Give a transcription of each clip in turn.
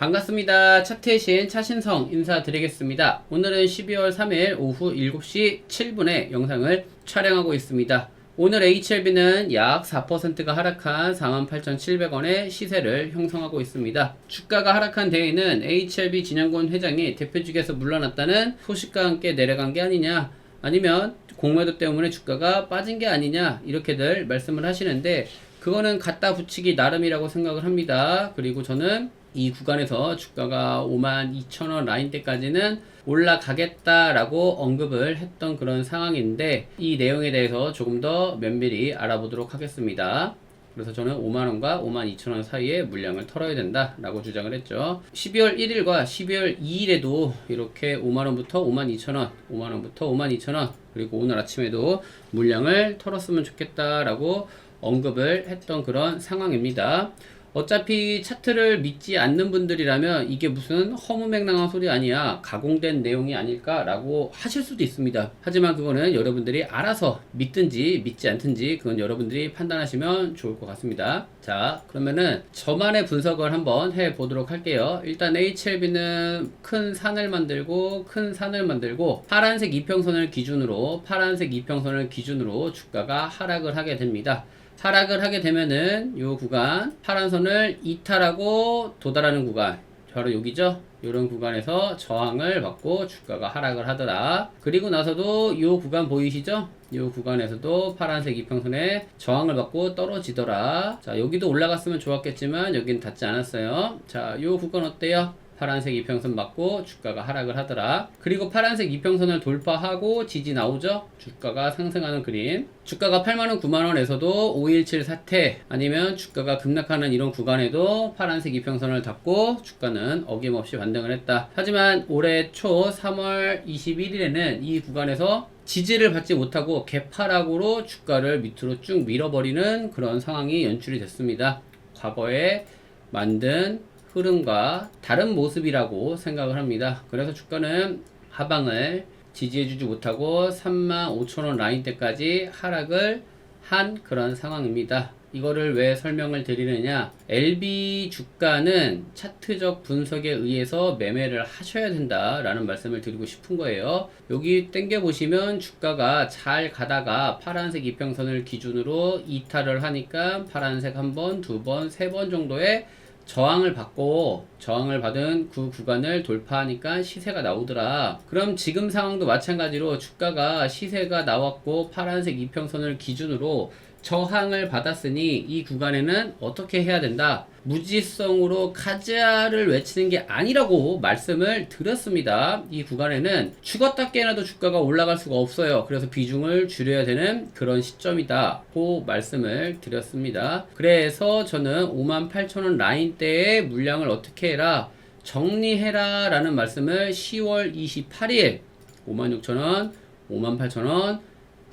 반갑습니다. 차트의 신 차신성 인사드리겠습니다. 오늘은 12월 3일 오후 7시 7분에 영상을 촬영하고 있습니다. 오늘 HLB는 약 4%가 하락한 48,700원의 시세를 형성하고 있습니다. 주가가 하락한 데에는 HLB 진영권 회장이 대표직에서 물러났다는 소식과 함께 내려간 게 아니냐 아니면 공매도 때문에 주가가 빠진 게 아니냐 이렇게들 말씀을 하시는데 그거는 갖다 붙이기 나름이라고 생각을 합니다. 그리고 저는 이 구간에서 주가가 52,000원 라인대까지는 올라가겠다라고 언급을 했던 그런 상황인데 이 내용에 대해서 조금 더 면밀히 알아보도록 하겠습니다. 그래서 저는 5만원과 52,000원 사이에 물량을 털어야 된다 라고 주장을 했죠. 12월 1일과 12월 2일에도 이렇게 5만원부터 52,000원, 5만원부터 52,000원, 그리고 오늘 아침에도 물량을 털었으면 좋겠다 라고 언급을 했던 그런 상황입니다. 어차피 차트를 믿지 않는 분들이라면 이게 무슨 허무맹랑한 소리 아니야. 가공된 내용이 아닐까 라고 하실 수도 있습니다. 하지만 그거는 여러분들이 알아서 믿든지 믿지 않든지 그건 여러분들이 판단하시면 좋을 것 같습니다. 자 그러면은 저만의 분석을 한번 해 보도록 할게요. 일단 HLB는 큰 산을 만들고 큰 산을 만들고 파란색 이평선을 기준으로 파란색 이평선을 기준으로 주가가 하락을 하게 됩니다 하락을 하게 되면은 요 구간 파란 선을 이탈하고 도달하는 구간. 바로 여기죠? 이런 구간에서 저항을 받고 주가가 하락을 하더라. 그리고 나서도 요 구간 보이시죠? 요 구간에서도 파란색 이평선에 저항을 받고 떨어지더라. 자 여기도 올라갔으면 좋았겠지만 여긴 닿지 않았어요. 자요 구간 어때요 파란색 이평선 맞고 주가가 하락을 하더라. 그리고 파란색 이평선을 돌파하고 지지 나오죠? 주가가 상승하는 그림. 주가가 8만원, 9만원에서도 517 사태 아니면 주가가 급락하는 이런 구간에도 파란색 이평선을 닫고 주가는 어김없이 반등을 했다. 하지만 올해 초 3월 21일에는 이 구간에서 지지를 받지 못하고 개파락으로 주가를 밑으로 쭉 밀어버리는 그런 상황이 연출이 됐습니다. 과거에 만든 흐름과 다른 모습이라고 생각을 합니다. 그래서 주가는 하방을 지지해주지 못하고 35,000원 라인대까지 하락을 한 그런 상황입니다. 이거를 왜 설명을 드리느냐 LB 주가는 차트적 분석에 의해서 매매를 하셔야 된다라는 말씀을 드리고 싶은 거예요 여기 땡겨 보시면 주가가 잘 가다가 파란색 이평선을 기준으로 이탈을 하니까 파란색 한 번, 두 번, 세 번 정도의 저항을 받고 저항을 받은 그 구간을 돌파하니까 시세가 나오더라. 그럼 지금 상황도 마찬가지로 주가가 시세가 나왔고 파란색 이평선을 기준으로 저항을 받았으니 이 구간에는 어떻게 해야 된다? 무지성으로 가자를 외치는 게 아니라고 말씀을 드렸습니다. 이 구간에는 죽었다 깨어나도 주가가 올라갈 수가 없어요. 그래서 비중을 줄여야 되는 그런 시점이다. 고 말씀을 드렸습니다. 그래서 저는 58,000원 라인대의 물량을 어떻게 해라? 정리해라 라는 말씀을 10월 28일 56,000원, 58,000원,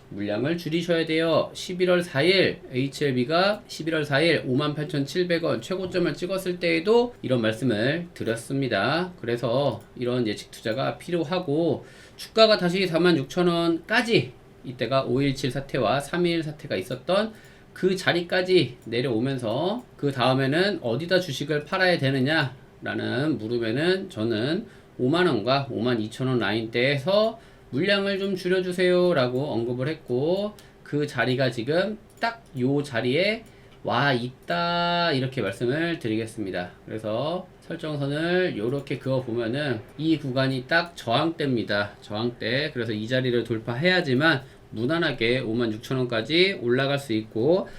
물량을 줄이셔야 돼요. 11월 4일 HLB가 11월 4일 58,700원 최고점을 찍었을 때에도 이런 말씀을 드렸습니다. 그래서 이런 예측 투자가 필요하고 주가가 다시 46,000원까지 이때가 517 사태와 321 사태가 있었던 그 자리까지 내려오면서 그 다음에는 어디다 주식을 팔아야 되느냐 라는 물음에는 저는 5만원과 5만 2천원 라인대에서 물량을 좀 줄여주세요 라고 언급을 했고 그 자리가 지금 딱 요 자리에 와 있다 이렇게 말씀을 드리겠습니다. 그래서 설정선을 이렇게 그어 보면은 이 구간이 딱 저항대입니다. 저항대. 그래서 이 자리를 돌파해야지만 무난하게 56,000원까지 올라갈 수 있고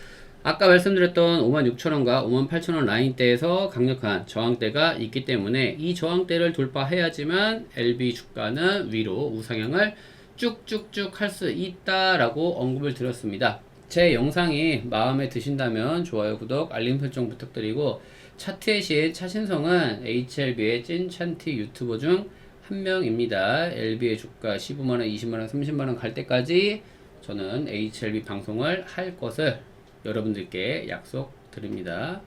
아까 말씀드렸던 56,000원과 58,000원 라인대에서 강력한 저항대가 있기 때문에 이 저항대를 돌파해야지만 LB 주가는 위로 우상향을 쭉쭉쭉 할 수 있다라고 언급을 드렸습니다. 제 영상이 마음에 드신다면 좋아요, 구독, 알림 설정 부탁드리고 차트의 신 차신성은 HLB의 찐 찬티 유튜버 중 한 명입니다. LB의 주가 15만원, 20만원, 30만원 갈 때까지 저는 HLB 방송을 할 것을 여러분들께 약속드립니다.